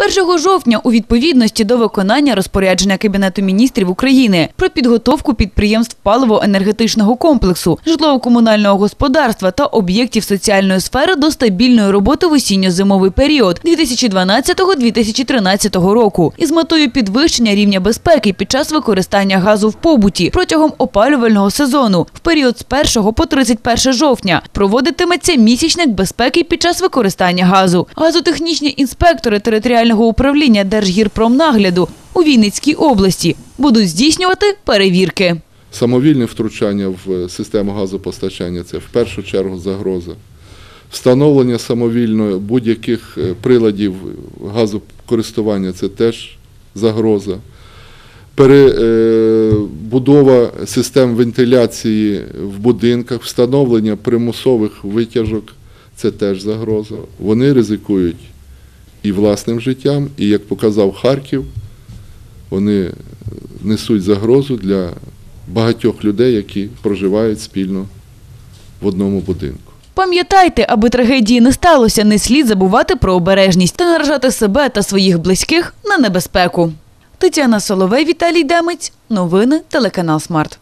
1 жовтня у відповідності до виконання розпорядження Кабінету міністрів України про підготовку підприємств паливо-енергетичного комплексу, житлово-комунального господарства та об'єктів соціальної сфери до стабільної роботи в осінньо-зимовий період 2012-2013 року із метою підвищення рівня безпеки під час використання газу в побуті протягом опалювального сезону в період з 1 по 31 жовтня проводитиметься місячник безпеки під час використання газу. Газотехнічні інспектори територіального управління Держгірпромнагляду у Вінницькій області будуть здійснювати перевірки. Самовільне втручання в систему газопостачання це в першу чергу загроза. Встановлення самовільно будь-яких е, приладів газокористування це теж загроза. Перебудова систем вентиляції в будинках, встановлення примусових витяжок це теж загроза. Вони ризикують і власним життям, і як показав Харків, вони несуть загрозу для багатьох людей, які проживають спільно в одному будинку. Пам'ятайте, аби трагедії не сталося, не слід забувати про обережність та наражати себе та своїх близьких на небезпеку. Тетяна Соловей, Віталій Демець. Новини телеканал Смарт.